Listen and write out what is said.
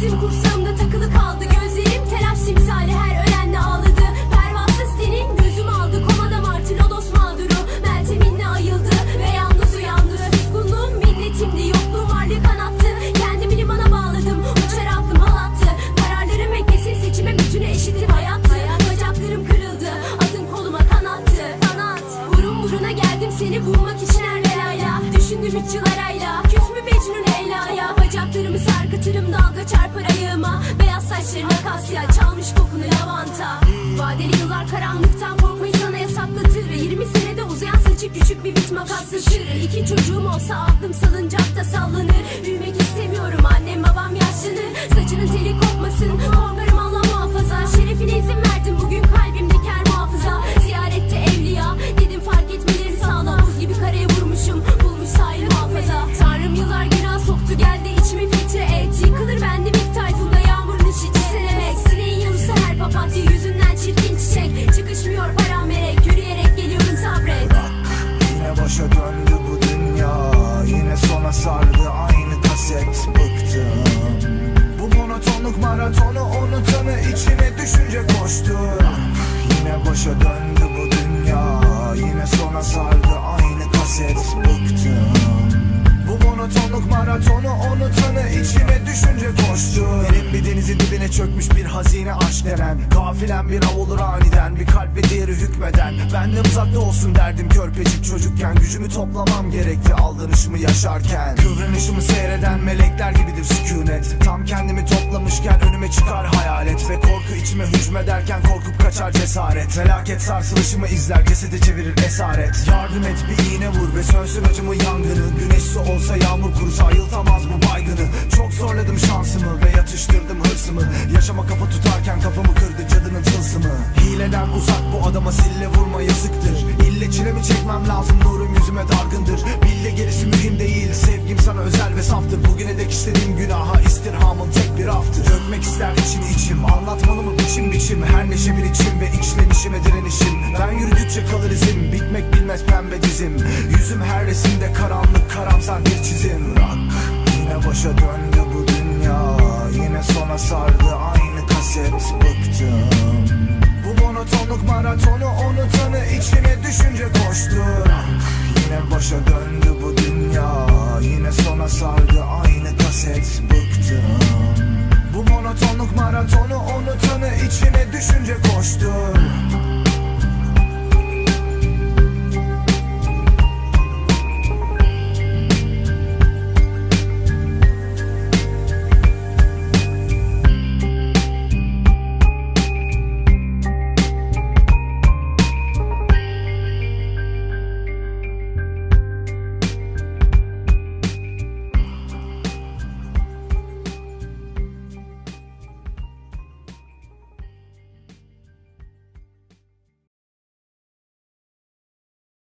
décimo. Yatırım dalga çarpar ayağıma Beyaz saçlarına kasya çalmış kokunu lavanta. Vadeli yıllar karanlıktan korkmayı sana yasaklatır 20 senede uzayan saçı küçük bir bit makaslatır İki çocuğum olsa aklım salıncakta sallanır. Büyümek istemiyorum annem babam yaşlanır. Saçının teli kopmasın korkarım Allah muhafaza. Başa döndü bu dünya. Yine sona sardı aynı kaset Bıktım. Bu monotonluk maratonu unutanı içine düşünce koştu Yine başa döndü bu dünya. Yine sona sardı aynı kaset Bıktım. Bu monotonluk maratonu unutanı içine düşünce koştu bir denizin dibine çökmüş bir hazine aşk denen Gafilen bir av olur aniden bir kalp ve diğeri hükmeden. Benden uzakta olsun derdim körpecik çocukken Gücümü toplamam gerekti aldanışımı yaşarken. Kıvranışımı seyreden melekler gibidir sükunet. Tam kendimi toplamışken önüme çıkar hayalet Ve korku içime hücmederken korkup kaçar cesaret. Felaket sarsılışımı izler cesedi çevirir esaret. Yardım et bir iğne vur ve sönsün acımı yangını. Güneş su olsa yağmur kurusa ayıltamaz bu baygını. Çok sille vurma yazıktır. İlle çilemi çekmem lazım nurum yüzüme dargındır. Bille gerisi mühim değil sevgim sana özel ve saftır. Bugüne dek istediğim günaha istirhamın tek bir aftır. Dökmek ister içini içim anlatmalı mı biçim biçim? Her neşe bir içim ve içlenişime direnişim. Ben yürüdükçe kalır izim bitmek bilmez pembe dizim. Yüzüm her resimde karanlık karamsar bir çizim. Rock Yine başa döndü bu dünya Yine sona sardı. Aynı kaset Bıktım düşünce koştu Yine başa döndü bu dünya. Yine sona sardı aynı kaset. Bıktım. Bu monotonluk maratonu unutanı içine düşünce koştu